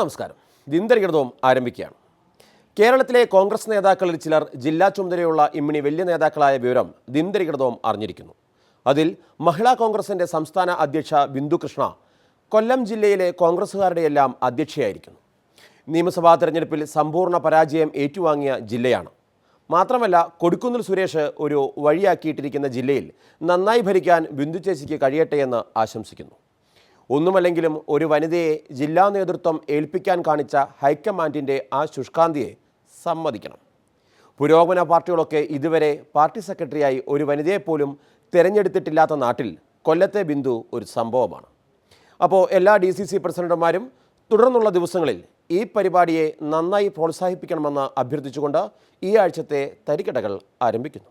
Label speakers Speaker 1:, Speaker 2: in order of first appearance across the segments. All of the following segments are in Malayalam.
Speaker 1: നമസ്കാരം. ദിന്തരികൃതവും ആരംഭിക്കുകയാണ്. കേരളത്തിലെ കോൺഗ്രസ് നേതാക്കളിൽ ചിലർ ജില്ലാ ചുമതലയുള്ള ഇമ്മിണി വലിയ നേതാക്കളായ വിവരം ദിന്തരികൃതവും അറിഞ്ഞിരിക്കുന്നു. അതിൽ മഹിളാ കോൺഗ്രസിന്റെ സംസ്ഥാന അധ്യക്ഷ ബിന്ദുകൃഷ്ണ കൊല്ലം ജില്ലയിലെ കോൺഗ്രസ്സുകാരുടെയെല്ലാം അധ്യക്ഷയായിരിക്കുന്നു. നിയമസഭാ തെരഞ്ഞെടുപ്പിൽ സമ്പൂർണ പരാജയം ഏറ്റുവാങ്ങിയ ജില്ലയാണ്. മാത്രമല്ല കൊടിക്കുന്നിൽ സുരേഷ് ഒരു വഴിയാക്കിയിട്ടിരിക്കുന്ന ജില്ലയിൽ നന്നായി ഭരിക്കാൻ ബിന്ദു ചേച്ചിക്ക് കഴിയട്ടെ എന്ന് ആശംസിക്കുന്നു. ഒന്നുമല്ലെങ്കിലും ഒരു വനിതയെ ജില്ലാ നേതൃത്വം ഏൽപ്പിക്കാൻ കാണിച്ച ഹൈക്കമാൻഡിന്റെ ആ ശുഷ്കാന്തിയെ സമ്മതിക്കണം. പുരോഗമന പാർട്ടികളൊക്കെ ഇതുവരെ പാർട്ടി സെക്രട്ടറിയായി ഒരു വനിതയെപ്പോലും തിരഞ്ഞെടുത്തിട്ടില്ലാത്ത നാട്ടിൽ കൊല്ലത്തെ ബിന്ദു ഒരു സംഭവമാണ്. അപ്പോൾ എല്ലാ ഡി സി സി പ്രസിഡന്റുമാരും തുടർന്നുള്ള ദിവസങ്ങളിൽ ഈ പരിപാടിയെ നന്നായി പ്രോത്സാഹിപ്പിക്കണമെന്ന് അഭ്യർത്ഥിച്ചുകൊണ്ട് ഈ ആഴ്ചത്തെ തരിക്കടകൾ ആരംഭിക്കുന്നു.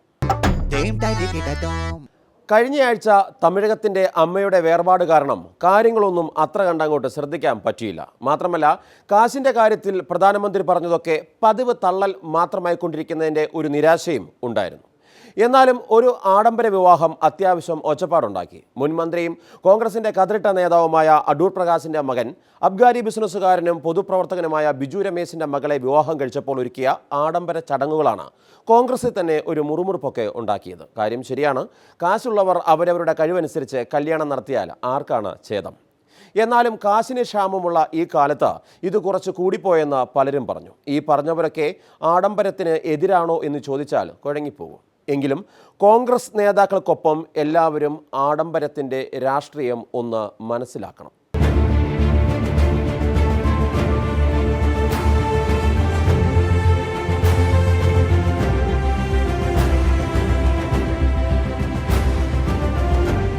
Speaker 1: കഴിഞ്ഞയാഴ്ച തമിഴകത്തിന്റെ അമ്മയുടെ വേർപാട് കാരണം കാര്യങ്ങളൊന്നും അത്ര കണ്ടങ്ങോട്ട് ശ്രദ്ധിക്കാൻ പറ്റിയില്ല. മാത്രമല്ല കാശിന്റെ കാര്യത്തിൽ പ്രധാനമന്ത്രി പറഞ്ഞതൊക്കെ പതിവ് തള്ളൽ മാത്രമായി കൊണ്ടിരിക്കുന്നതിന്റെ ഒരു നിരാശയും ഉണ്ടായിരുന്നു. എന്നാലും ഒരു ആഡംബര വിവാഹം അത്യാവശ്യം ഒച്ചപ്പാടുണ്ടാക്കി. മുൻ മന്ത്രിയും കോൺഗ്രസിന്റെ കതിരിട്ട നേതാവുമായ അടൂർ പ്രകാശിന്റെ മകൻ അബ്ഗാരി ബിസിനസ്സുകാരനും പൊതുപ്രവർത്തകനുമായ ബിജു രമേശിന്റെ മകളെ വിവാഹം കഴിച്ചപ്പോൾ ഒരുക്കിയ ആഡംബര ചടങ്ങുകളാണ് കോൺഗ്രസിൽ തന്നെ ഒരു മുറുമുറുപ്പൊക്കെ ഉണ്ടാക്കിയത്. കാര്യം ശരിയാണ് കാശുള്ളവർ അവരവരുടെ കഴിവനുസരിച്ച് കല്യാണം നടത്തിയാൽ ആർക്കാണ് ഛേദം? എന്നാലും കാശിന് ക്ഷാമമുള്ള ഈ കാലത്ത് ഇത് കുറച്ച് കൂടിപ്പോയെന്ന് പലരും പറഞ്ഞു. ഈ പറഞ്ഞവരൊക്കെ ആഡംബരത്തിന് എതിരാണോ എന്ന് ചോദിച്ചാൽ കുഴങ്ങിപ്പോകും. എങ്കിലും കോൺഗ്രസ് നേതാക്കൾക്കൊപ്പം എല്ലാവരും ആഡംബരത്തിന്റെ രാഷ്ട്രീയം ഒന്ന് മനസ്സിലാക്കണം.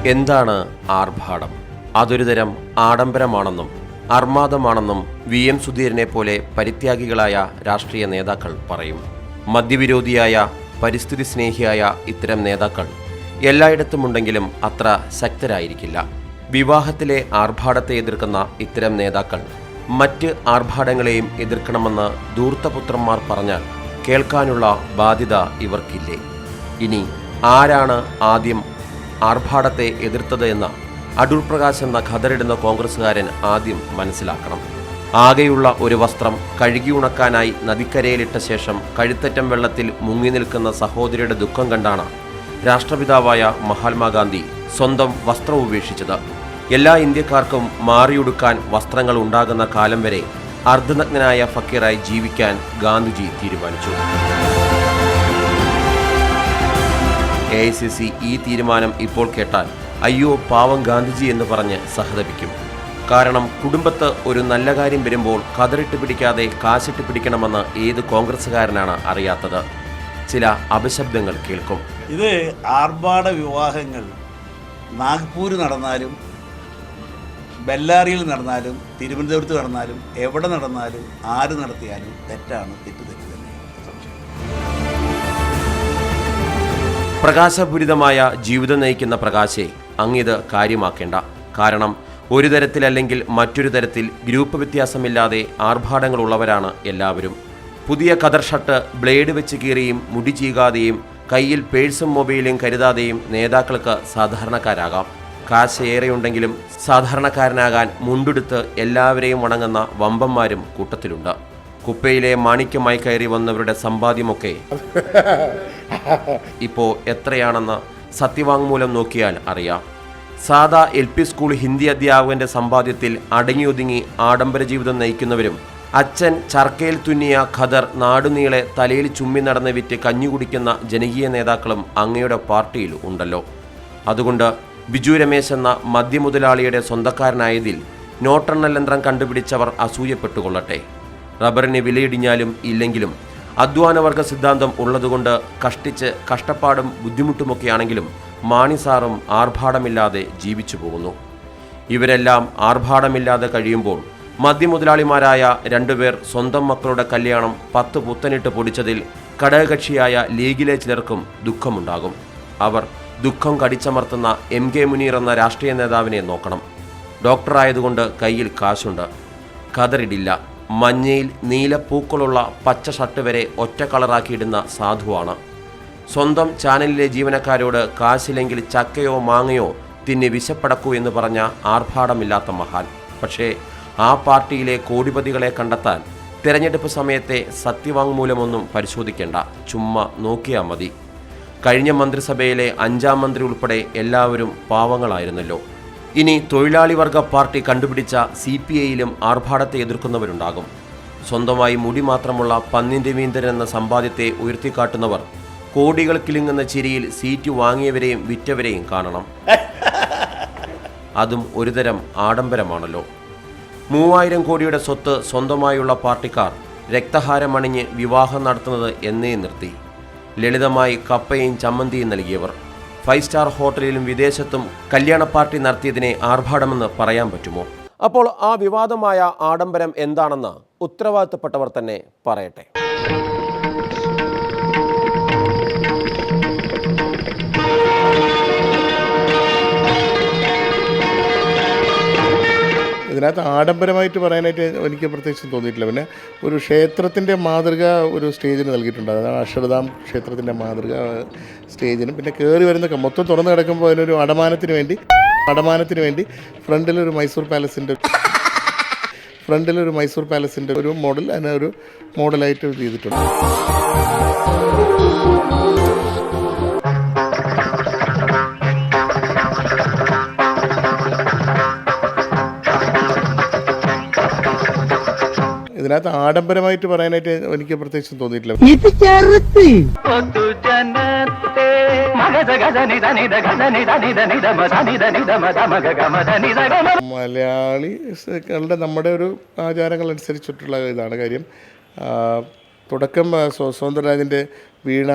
Speaker 1: എന്താണ് ആർഭാടം? അതൊരു തരം ആഡംബരമാണെന്നും അർമാദമാണെന്നും വി എം സുധീരനെ പോലെ പരിത്യാഗികളായ രാഷ്ട്രീയ നേതാക്കൾ പറയും. മദ്യവിരോധിയായ പരിസ്ഥിതി സ്നേഹിയായ ഇത്തരം നേതാക്കൾ എല്ലായിടത്തുമുണ്ടെങ്കിലും അത്ര ശക്തരായിരിക്കില്ല. വിവാഹത്തിലെ ആർഭാടത്തെ എതിർക്കുന്ന ഇത്തരം നേതാക്കൾ മറ്റ് ആർഭാടങ്ങളെയും എതിർക്കണമെന്ന് ധൂർത്തപുത്രന്മാർ പറഞ്ഞാൽ കേൾക്കാനുള്ള ബാധ്യത ഇവർക്കില്ലേ? ഇനി ആരാണ് ആദ്യം ആർഭാടത്തെ എതിർത്തത് എന്ന് അടൂർ പ്രകാശ് എന്ന ഖദറിടുന്ന കോൺഗ്രസ്സുകാരൻ ആദ്യം മനസ്സിലാക്കണം. ആകെയുള്ള ഒരു വസ്ത്രം കഴുകി ഉണക്കാനായി നദിക്കരയിലിട്ട ശേഷം കഴുത്തറ്റം വെള്ളത്തിൽ മുങ്ങി നിൽക്കുന്ന സഹോദരിയുടെ ദുഃഖം കണ്ടാണ് രാഷ്ട്രപിതാവായ മഹാത്മാഗാന്ധി സ്വന്തം വസ്ത്രം ഉപേക്ഷിച്ചത്. എല്ലാ ഇന്ത്യക്കാർക്കും മാറിയുടുക്കാൻ വസ്ത്രങ്ങൾ ഉണ്ടാകുന്ന കാലം വരെ അർദ്ധനഗ്നനായ ഫക്കീറായി ജീവിക്കാൻ ഗാന്ധിജി തീരുമാനിച്ചു. എ ഐ സി സി ഈ തീരുമാനം ഇപ്പോൾ കേട്ടാൽ അയ്യോ പാവം ഗാന്ധിജി എന്ന് പറഞ്ഞ് സഹതപിക്കും. കാരണം കുടുംബത്ത് ഒരു നല്ല കാര്യം വരുമ്പോൾ കതിറിട്ട് പിടിക്കാതെ കാശിട്ട് പിടിക്കണമെന്ന് ഏത് കോൺഗ്രസ്സുകാരനാണ് അറിയാത്തത്? ചില അപശബ്ദങ്ങൾ കേൾക്കും.
Speaker 2: ഇത് ആർഭാട വിവാഹങ്ങൾ. നാഗ്പൂർ നടന്നാലും ബെല്ലാറിയിൽ നടന്നാലും തിരുവനന്തപുരത്ത് നടന്നാലും എവിടെ നടന്നാലും ആര് നടത്തിയാലും തെറ്റാണ് തെറ്റ് തെറ്റ് തന്നെ.
Speaker 1: പ്രകാശപൂരിതമായ ജീവിതം നയിക്കുന്ന പ്രകാശെ അങ്ങിത് കാര്യമാക്കേണ്ട. കാരണം ഒരു തരത്തിലല്ലെങ്കിൽ മറ്റൊരു തരത്തിൽ ഗ്രൂപ്പ് വ്യത്യാസമില്ലാതെ ആർഭാടങ്ങളുള്ളവരാണ് എല്ലാവരും. പുതിയ കതർ ഷർട്ട് ബ്ലേഡ് വെച്ച് കീറിയും മുടി ചീകാതെയും കയ്യിൽ പേഴ്സും മൊബൈലും കരുതാതെയും നേതാക്കൾക്ക് സാധാരണക്കാരാകാം. കാശ് ഏറെയുണ്ടെങ്കിലും സാധാരണക്കാരനാകാൻ മുണ്ടെടുത്ത് എല്ലാവരെയും വണങ്ങുന്ന വമ്പന്മാരും കൂട്ടത്തിലുണ്ട്. കുപ്പയിലെ മാണിക്യമായി കയറി വന്നവരുടെ സമ്പാദ്യമൊക്കെ ഇപ്പോൾ എത്രയാണെന്ന് സത്യവാങ്മൂലം നോക്കിയാൽ അറിയാം. സാദാ എൽ പി സ്കൂൾ ഹിന്ദി അധ്യാപകന്റെ സമ്പാദ്യത്തിൽ അടങ്ങിയൊതുങ്ങി ആഡംബര ജീവിതം നയിക്കുന്നവരും അച്ഛൻ ചർക്കയിൽ തുന്നിയ ഖദർ നാടുനീളെ തലയിൽ ചുമ്മി നടന്ന് വിറ്റ് കഞ്ഞി കുടിക്കുന്ന ജനകീയ നേതാക്കളും അങ്ങയുടെ പാർട്ടിയിൽ ഉണ്ടല്ലോ. അതുകൊണ്ട് ബിജു രമേശ് എന്ന മദ്യമുതലാളിയുടെ സ്വന്തക്കാരനായതിൽ നോട്ടെണ്ണൽ യന്ത്രം കണ്ടുപിടിച്ചവർ അസൂയപ്പെട്ടുകൊള്ളട്ടെ. റബ്ബറിന് വിലയിടിഞ്ഞാലും ഇല്ലെങ്കിലും അധ്വാനവർഗ സിദ്ധാന്തം ഉള്ളതുകൊണ്ട് കഷ്ടിച്ച് കഷ്ടപ്പാടും ബുദ്ധിമുട്ടുമൊക്കെയാണെങ്കിലും മാണിസാറും ആർഭാടമില്ലാതെ ജീവിച്ചു പോകുന്നു. ഇവരെല്ലാം ആർഭാടമില്ലാതെ കഴിയുമ്പോൾ മദ്യമുതലാളിമാരായ രണ്ടുപേർ സ്വന്തം മക്കളുടെ കല്യാണം പത്ത് പുത്തനിട്ട് പൊടിച്ചതിൽ ഘടകകക്ഷിയായ ലീഗിലെ ചിലർക്കും ദുഃഖമുണ്ടാകും. അവർ ദുഃഖം കടിച്ചമർത്തുന്ന എം കെ മുനീർ എന്ന രാഷ്ട്രീയ നേതാവിനെ നോക്കണം. ഡോക്ടറായതുകൊണ്ട് കയ്യിൽ കാശുണ്ട്. കതറിടില്ല. മഞ്ഞയിൽ നീലപ്പൂക്കളുള്ള പച്ച ഷർട്ട് വരെ ഒറ്റ കളറാക്കിയിടുന്ന സാധുവാണ്. സ്വന്തം ചാനലിലെ ജീവനക്കാരോട് കാശില്ലെങ്കിൽ ചക്കയോ മാങ്ങയോ തിന്നി വിശപ്പടക്കൂ എന്ന് പറഞ്ഞ ആർഭാടമില്ലാത്ത മഹാൻ. പക്ഷേ ആ പാർട്ടിയിലെ കോടിപതികളെ കണ്ടെത്താൻ തിരഞ്ഞെടുപ്പ് സമയത്തെ സത്യവാങ്മൂലമൊന്നും പരിശോധിക്കേണ്ട. ചുമ്മാ നോക്കിയാൽ മതി. കഴിഞ്ഞ മന്ത്രിസഭയിലെ അഞ്ചാം മന്ത്രി ഉൾപ്പെടെ എല്ലാവരും പാവങ്ങളായിരുന്നല്ലോ. ഇനി തൊഴിലാളി വർഗ പാർട്ടി കണ്ടുപിടിച്ച സി പി ഐയിലും ആർഭാടത്തെ എതിർക്കുന്നവരുണ്ടാകും. സ്വന്തമായി മുടി മാത്രമുള്ള പന്നിന്റെ മീന്തൻ എന്ന സമ്പാദ്യത്തെ ഉയർത്തിക്കാട്ടുന്നവർ കോടികൾ കിലുങ്ങുന്ന ചിരിയിൽ സീറ്റ് വാങ്ങിയവരെയും വിറ്റവരെയും കാണണം. അതും ഒരുതരം ആഡംബരമാണല്ലോ. മൂവായിരം കോടിയുടെ സ്വത്ത് സ്വന്തമായുള്ള പാർട്ടിക്കാർ രക്തഹാരമണിഞ്ഞ് വിവാഹം നടത്തുന്നത് എന്നേ നിർത്തി. ലളിതമായി കപ്പയും ചമ്മന്തിയും നൽകിയവർ. ഫൈവ് സ്റ്റാർ ഹോട്ടലിലും വിദേശത്തും കല്യാണ പാർട്ടി നടത്തിയതിനെ ആർഭാടമെന്ന് പറയാൻ പറ്റുമോ? അപ്പോൾ ആ വിവാദമായ ആഡംബരം എന്താണെന്ന് ഉത്തരവാദിത്തപ്പെട്ടവർ തന്നെ പറയട്ടെ.
Speaker 3: ഇതിനകത്ത് ആഡംബരമായിട്ട് പറയാനായിട്ട് എനിക്ക് പ്രത്യേകിച്ച് തോന്നിയിട്ടില്ല. പിന്നെ ഒരു ക്ഷേത്രത്തിന്റെ മാതൃക ഒരു സ്റ്റേജിന് നൽകിയിട്ടുണ്ട്. അതാണ് അക്ഷരധാം ക്ഷേത്രത്തിന്റെ മാതൃക സ്റ്റേജിനും പിന്നെ കയറി വരുന്ന മൊത്തം തുറന്നു കിടക്കുമ്പോൾ അതിനൊരു അടമാനത്തിന് വേണ്ടി അടമാനത്തിന് വേണ്ടി ഫ്രണ്ടിലൊരു മൈസൂർ പാലസിന്റെ ഫ്രണ്ടിലൊരു മൈസൂർ പാലസിന്റെ ഒരു മോഡൽ അതിനൊരു മോഡലായിട്ട് ചെയ്തിട്ടുണ്ട്. ഇതിനകത്ത് ആഡംബരമായിട്ട് പറയാനായിട്ട് എനിക്ക് പ്രത്യേകിച്ച് തോന്നിയിട്ടില്ല.
Speaker 4: ഇത് ചെറുത്ത്
Speaker 3: മലയാളികളുടെ നമ്മുടെ ഒരു ആചാരങ്ങൾ അനുസരിച്ചിട്ടുള്ള ഇതാണ് കാര്യം. തുടക്കം സ്വതന്ത്രരാജിന്റെ വീണ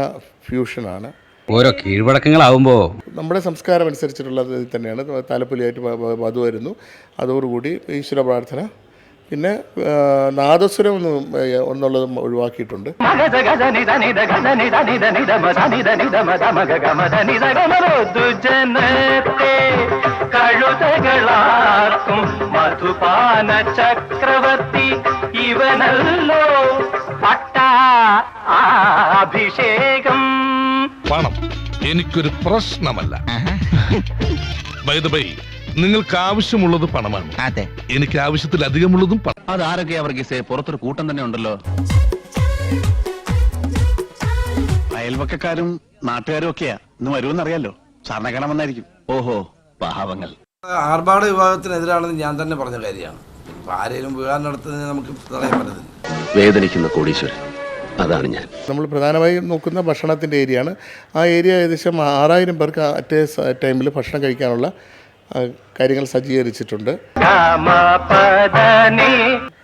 Speaker 3: ഫ്യൂഷനാണ്
Speaker 5: ഓരോ കീഴ്വഴക്കങ്ങളാവുമ്പോൾ
Speaker 3: നമ്മുടെ സംസ്കാരം അനുസരിച്ചിട്ടുള്ളത് തന്നെയാണ്. താലപ്പൊലിയായിട്ട് വധു വരുന്നു. അതോടുകൂടി ഈശ്വര പ്രാർത്ഥന പിന്നെ നാദസ്വരം ഒന്ന് എന്നുള്ളത് ഒഴിവാക്കിയിട്ടുണ്ട്.
Speaker 6: മധുപാന ചക്രവർത്തി ഇവനല്ലോ പട്ടാ അഭിഷേകം
Speaker 7: പണം എനിക്കൊരു പ്രശ്നമല്ല നിങ്ങൾക്ക് ആവശ്യമുള്ളത് പണമാണ്.
Speaker 4: അതെ.
Speaker 7: എനിക്ക് ആവശ്യത്തിലധികമുള്ളതും പണം
Speaker 5: അതാരൊക്കെയാ വർഗീസേ പുറത്തൊരു കൂട്ടം തന്നെ ഉണ്ടല്ലോ?
Speaker 8: അയൽവക്കക്കാരും നാട്ടുകാരും ഒക്കെയാ. ഇന്ന് വരുമെന്നറിയാലോ? സാറിനെ കാണാൻ വന്നായിരിക്കും.
Speaker 5: ഓഹോ പാവങ്ങൾ.
Speaker 9: ആർഭാട വിഭാഗത്തിനെതിരാണെന്ന് ഞാൻ തന്നെ പറഞ്ഞ കാര്യമാണ്. ആരെയും വിവാഹം നടത്തുന്നതിന് നമുക്ക് പറ്റത്തില്ല.
Speaker 5: വേദനിക്കുന്ന കോടീശ്വരൻ. അതാണ് ഞാൻ.
Speaker 3: നമ്മൾ പ്രധാനമായും നോക്കുന്ന ഭക്ഷണത്തിന്റെ ഏരിയയാണ്. ആ ഏരിയ ഏകദേശം ആറായിരം പേർക്ക് അറ്റേ ടൈമിൽ ഭക്ഷണം കഴിക്കാനുള്ള കാര്യങ്ങൾ സജ്ജീകരിച്ചിട്ടുണ്ട്.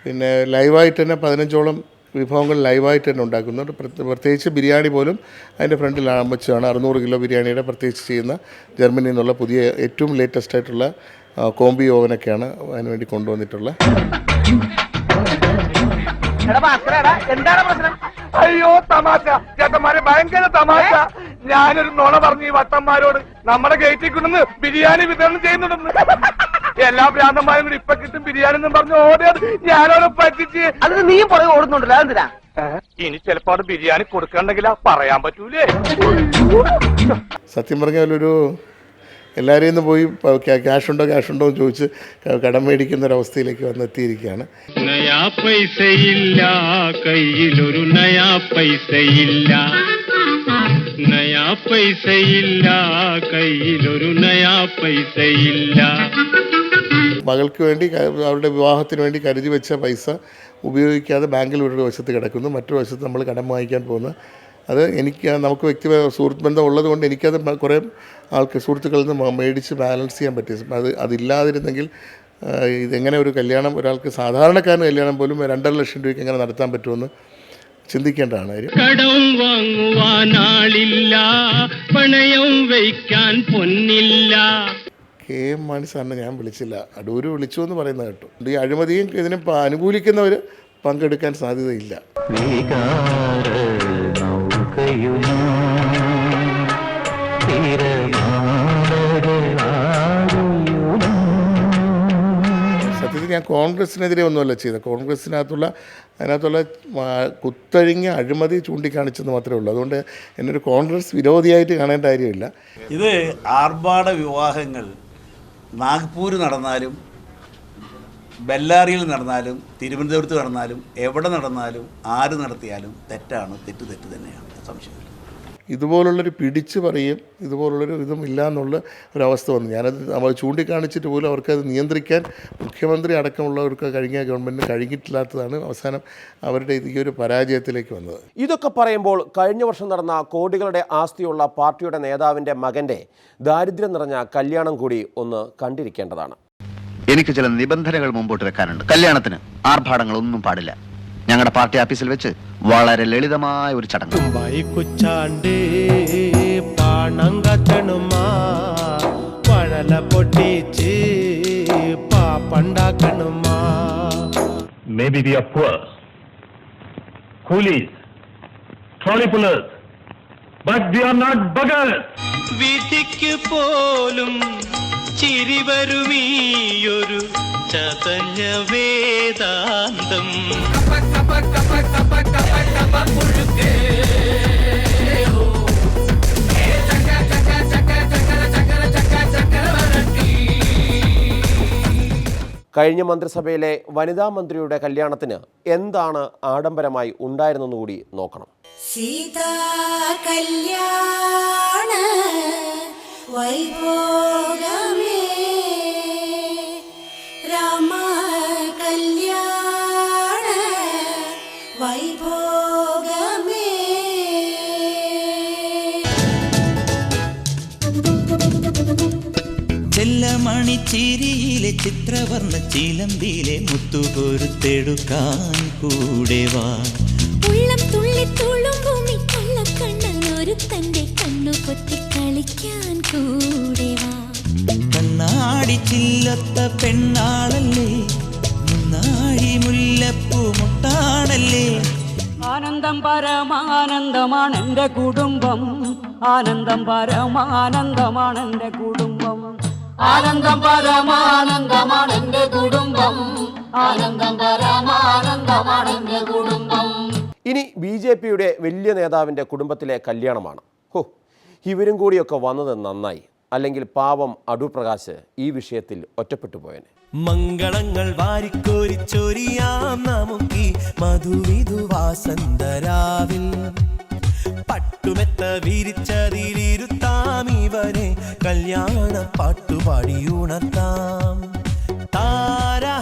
Speaker 3: പിന്നെ ലൈവായിട്ട് തന്നെ പതിനഞ്ചോളം വിഭവങ്ങൾ ലൈവായിട്ട് തന്നെ ഉണ്ടാക്കുന്നുണ്ട്. പ്രത്യേക- പ്രത്യേകിച്ച് ബിരിയാണി പോലും അതിന്റെ ഫ്രണ്ടിൽ വെച്ചാണ് അറുന്നൂറ് കിലോ ബിരിയാണിയുടെ പ്രത്യേകിച്ച് ചെയ്യുന്ന ജർമ്മനിയിൽ നിന്നുള്ള പുതിയ ഏറ്റവും ലേറ്റസ്റ്റ് ആയിട്ടുള്ള കോംബി ഓവനൊക്കെയാണ് അതിനുവേണ്ടി കൊണ്ടുവന്നിട്ടുള്ളത്.
Speaker 6: എന്താണ് പ്രശ്നം? അയ്യോ തമാശ. ചേട്ടന്മാരെ ഭയങ്കര തമാശ. ഞാനൊരു നുണ പറഞ്ഞു ഈ വട്ടന്മാരോട്. നമ്മുടെ ഗേറ്റിൽ കൊണ്ടുവന്ന് ബിരിയാണി വിതരണം ചെയ്യുന്നുണ്ടെന്ന്. എല്ലാ ഭ്രാന്തന്മാരും കൂടി ഇപ്പൊ കിട്ടും ബിരിയാണി എന്നും പറഞ്ഞു ഓടിയത് ഞാനോട് പറ്റിച്ച്. അത് നീ പുറകെ ഓടുന്നുണ്ടല്ലോ അതെന്തിനാ? ഇനി ചിലപ്പോ അത് ബിരിയാണി കൊടുക്കണ്ടെങ്കിൽ പറയാൻ പറ്റൂലേ?
Speaker 3: സത്യം പറഞ്ഞാൽ ഒരു എല്ലാവരെയും നിന്ന് പോയി ക്യാഷ് ഉണ്ടോ ക്യാഷ് ഉണ്ടോ എന്ന് ചോദിച്ച് കടം മേടിക്കുന്ന ഒരവസ്ഥയിലേക്ക് വന്നെത്തിയിരിക്കുകയാണ്
Speaker 10: നയാ പൈസയില്ല കയ്യിലൊരു നയാ പൈസയില്ല. നയാ പൈസയില്ല കയ്യിലൊരു നയാ പൈസയില്ല.
Speaker 3: മകൾക്ക് വേണ്ടി അവരുടെ വിവാഹത്തിന് വേണ്ടി കരുതി വെച്ച പൈസ ഉപയോഗിക്കാതെ ബാങ്കിൽ ഒരു വശത്ത് കിടക്കുന്നു. മറ്റൊരു വശത്ത് നമ്മൾ കടം വാങ്ങിക്കാൻ പോകുന്ന അത് എനിക്ക് നമുക്ക് വ്യക്തി സുഹൃത്ത് ബന്ധം ഉള്ളത് കൊണ്ട് എനിക്കത് കുറേ ആൾക്ക് സുഹൃത്തുക്കളിൽ നിന്ന് മേടിച്ച് ബാലൻസ് ചെയ്യാൻ പറ്റി. അത് അതില്ലാതിരുന്നെങ്കിൽ ഇതെങ്ങനെ ഒരു കല്യാണം ഒരാൾക്ക് സാധാരണക്കാരന് കല്യാണം പോലും രണ്ടര ലക്ഷം രൂപയ്ക്ക് എങ്ങനെ നടത്താൻ പറ്റുമെന്ന് ചിന്തിക്കേണ്ടതാണ് കാര്യം
Speaker 10: കടം വാങ്ങുവാൻ ആളില്ല പണയം വയ്ക്കാൻ പൊന്നില്ല.
Speaker 3: കെ എം മാണി സാറിനെ ഞാൻ വിളിച്ചില്ല. അടൂര് വിളിച്ചു എന്ന് പറയുന്നത് കേട്ടു. ഈ അഴിമതിയും ഇതിനെ അനുകൂലിക്കുന്നവർ പങ്കെടുക്കാൻ സാധ്യതയില്ല. സത്യത്തിൽ ഞാൻ കോൺഗ്രസിനെതിരെ ഒന്നുമല്ല ചെയ്തത്. കോൺഗ്രസിനകത്തുള്ള അതിനകത്തുള്ള കുത്തഴിഞ്ഞ അഴിമതി ചൂണ്ടിക്കാണിച്ചെന്ന് മാത്രമേ ഉള്ളൂ. അതുകൊണ്ട് എന്നൊരു കോൺഗ്രസ് വിരോധിയായിട്ട് കാണേണ്ട കാര്യമില്ല.
Speaker 2: ഇത് ആർഭാട വിവാഹങ്ങൾ നാഗ്പൂർ നടന്നാലും ബെല്ലാറിയിൽ നടന്നാലും തിരുവനന്തപുരത്ത് നടന്നാലും എവിടെ നടന്നാലും ആര് നടത്തിയാലും തെറ്റാണ് തെറ്റ് തെറ്റ് തന്നെയാണ്. സംശയമില്ല.
Speaker 3: ഇതുപോലുള്ളൊരു പിടിച്ച് പറയും ഇതുപോലുള്ളൊരു ഇതും ഇല്ല എന്നുള്ള ഒരവസ്ഥ വന്നു. ഞാനത് നമ്മൾ ചൂണ്ടിക്കാണിച്ചിട്ട് പോലും അവർക്കത് നിയന്ത്രിക്കാൻ മുഖ്യമന്ത്രി അടക്കമുള്ളവർക്ക് കഴിഞ്ഞ ഗവൺമെന്റിന് കഴിഞ്ഞിട്ടില്ലാത്തതാണ് അവസാനം അവരുടെ ഈ ഒരു പരാജയത്തിലേക്ക് വന്നത്.
Speaker 1: ഇതൊക്കെ പറയുമ്പോൾ കഴിഞ്ഞ വർഷം നടന്ന കോടികളുടെ ആസ്തിയുള്ള പാർട്ടിയുടെ നേതാവിന്റെ മകന്റെ ദാരിദ്ര്യം നിറഞ്ഞ കല്യാണം കൂടി ഒന്ന് കണ്ടിരിക്കേണ്ടതാണ്.
Speaker 8: എനിക്ക് ചില നിബന്ധനകൾ മുമ്പോട്ട് വെക്കാനുണ്ട്. കല്യാണത്തിന് ആർഭാടങ്ങൾ ഒന്നും പാടില്ല. ഞങ്ങളുടെ പാർട്ടി ഓഫീസിൽ വെച്ച് വളരെ ലളിതമായ ഒരു ചടങ്ങ്.
Speaker 10: വൈക്കുച്ചാണ്ട് പണം കത്തണുമാ. പഴല
Speaker 6: Maybe we are poor, coolies, trolley pullers, but we are not beggars.
Speaker 10: വിധിക്ക് പോലും ചിരി വരുമീയൊരു ചതഞ്ഞ വേദാന്തം
Speaker 1: കഴിഞ്ഞ മന്ത്രിസഭയിലെ വനിതാ മന്ത്രിയുടെ കല്യാണത്തിന് എന്താണ് ആഡംബരമായി ഉണ്ടായിരുന്നെന്ന് കൂടി നോക്കണം.
Speaker 11: സീതാ കല്യാണ വൈഭോഗമേ. രാമ കല്യാണ വൈഭോഗമേ
Speaker 4: ചിത്രവർണ ചിലമ്പിലെ മുത്തുകൊരുത്തെടുക്കാൻ കൂടെ വാ.
Speaker 11: ഉള്ളം തുള്ളി ഭൂമി കള്ളക്കണ്ണൻ ഒരു തന്റെ കണ്ണു പൊത്തി കളിക്കാൻ കൂടെ വാ.
Speaker 4: കണ്ണാടി ചില്ലത്ത പെണ്ണാളല്ലേ? മുന്നാഴി മുല്ലപ്പൂ മുട്ടാണല്ലേ?
Speaker 10: ആനന്ദം പരമാനന്ദമാണ് എന്റെ കുടുംബം. ആനന്ദം പരമാനന്ദമാണ് എന്റെ കുടുംബം. ആനന്ദം പരമാനന്ദമാണ് എന്റെ കുടുംബം. ആനന്ദം പരമാനന്ദമാണ് എന്റെ കുടുംബം.
Speaker 1: ഇനി ബി ജെ പിയുടെ വലിയ നേതാവിന്റെ കുടുംബത്തിലെ കല്യാണമാണ്. ഹോ ഇവരും കൂടിയൊക്കെ വന്നത് നന്നായി. അല്ലെങ്കിൽ പാവം അടുപ്രകാശ് ഈ വിഷയത്തിൽ ഒറ്റപ്പെട്ടു പോയനെ.
Speaker 10: മംഗളങ്ങൾ വാരിക്കോരിച്ചൊരിയാം നമുക്ക് മധുവിധുവാസന്തരാവിൽ പട്ടുമെത്ത വിരിച്ചതിലിരുത്താം ഇവനെ കല്യാണ പാട്ടുപാടിയുണർത്താം താരഹാരമണിഞ്ഞ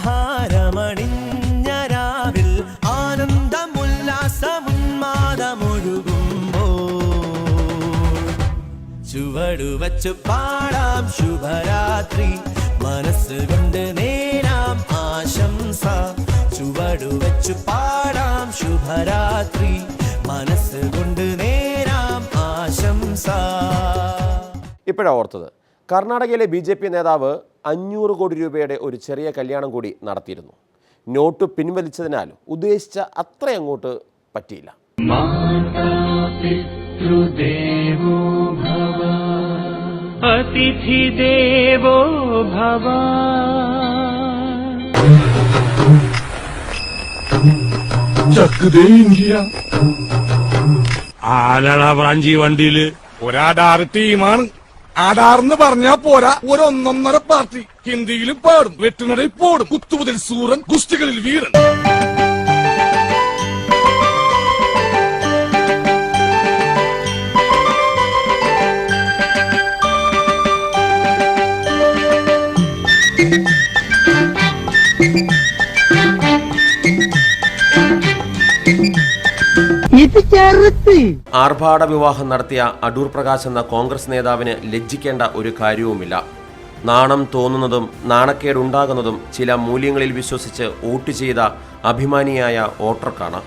Speaker 10: ചുവടുവച്ചു പാടാം ശുഭരാത്രി. മനസ്സുകൊണ്ട് നേരാം ആശംസ. ചുവടു വച്ച് പാടാം ശുഭരാത്രി. മനസ്സുകൊണ്ട് നേരാം ആശംസ.
Speaker 1: ഇപ്പോഴാണ് ഓർത്തത്. കർണാടകയിലെ ബി ജെ പി നേതാവ് അഞ്ഞൂറ് കോടി രൂപയുടെ ഒരു ചെറിയ കല്യാണം കൂടി നടത്തിയിരുന്നു. നോട്ട് പിൻവലിച്ചതിനാൽ ഉദ്ദേശിച്ച അത്ര അങ്ങോട്ട് പറ്റിയില്ല.
Speaker 10: അതിഥി ദേവോ ഭവ
Speaker 7: ആരാടാ ബ്രാഞ്ചി വണ്ടിയിൽ. ഒരാടാറ് ടീമാണ് ആടാർന്ന് പറഞ്ഞാ പോരാ. ഒരു ഒന്നൊന്നര പാർട്ടി. ഹിന്ദിയിലും പാടും. വെട്ടുനടയിൽ പോടും. കുത്തുമുതൽ സൂറൻ ഗുസ്തികളിൽ വീരൻ.
Speaker 1: ആർഭാട വിവാഹം നടത്തിയ അടൂർ പ്രകാശ് എന്ന കോൺഗ്രസ് നേതാവിന് ലജ്ജിക്കേണ്ട ഒരു കാര്യവുമില്ല നാണം തോന്നുന്നതും നാണക്കേടുണ്ടാകുന്നതും ചില മൂല്യങ്ങളിൽ വിശ്വസിച്ച് വോട്ട് ചെയ്ത അഭിമാനിയായ വോട്ടർക്കാണ്